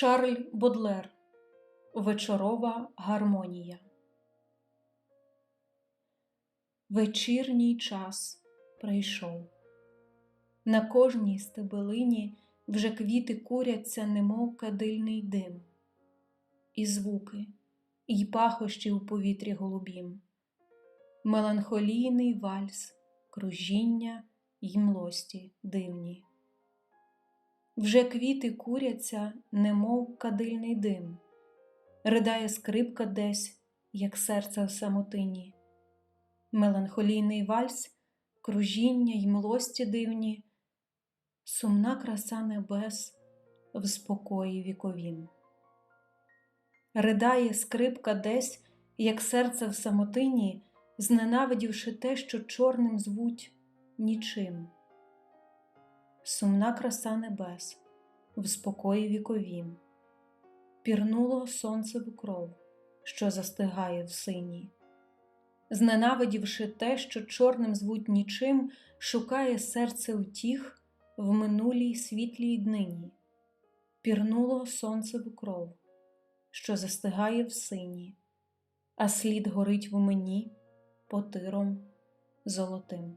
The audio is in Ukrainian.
Шарль Бодлер Вечорова гармонія. Вечірній час прийшов. На кожній стебелині вже квіти куряться, немов кадильний дим, і звуки, і пахощі у повітрі голубім, меланхолійний вальс, кружіння й млості дивні. Вже квіти куряться, немов кадильний дим, ридає скрипка десь, як серце в самотині, меланхолійний вальс, кружіння й млості дивні, сумна краса небес в спокої віковім. Ридає скрипка десь, як серце в самотині, зненавидівши те, що чорним звуть нічим сумна краса небес, в спокої віковім, пірнуло сонце в кров, що застигає в синій, зненавидівши те, що чорним звуть нічим, шукає серце утіх в минулій світлій днині, пірнуло сонце в кров, що застигає в сині, а слід горить в мені потиром золотим.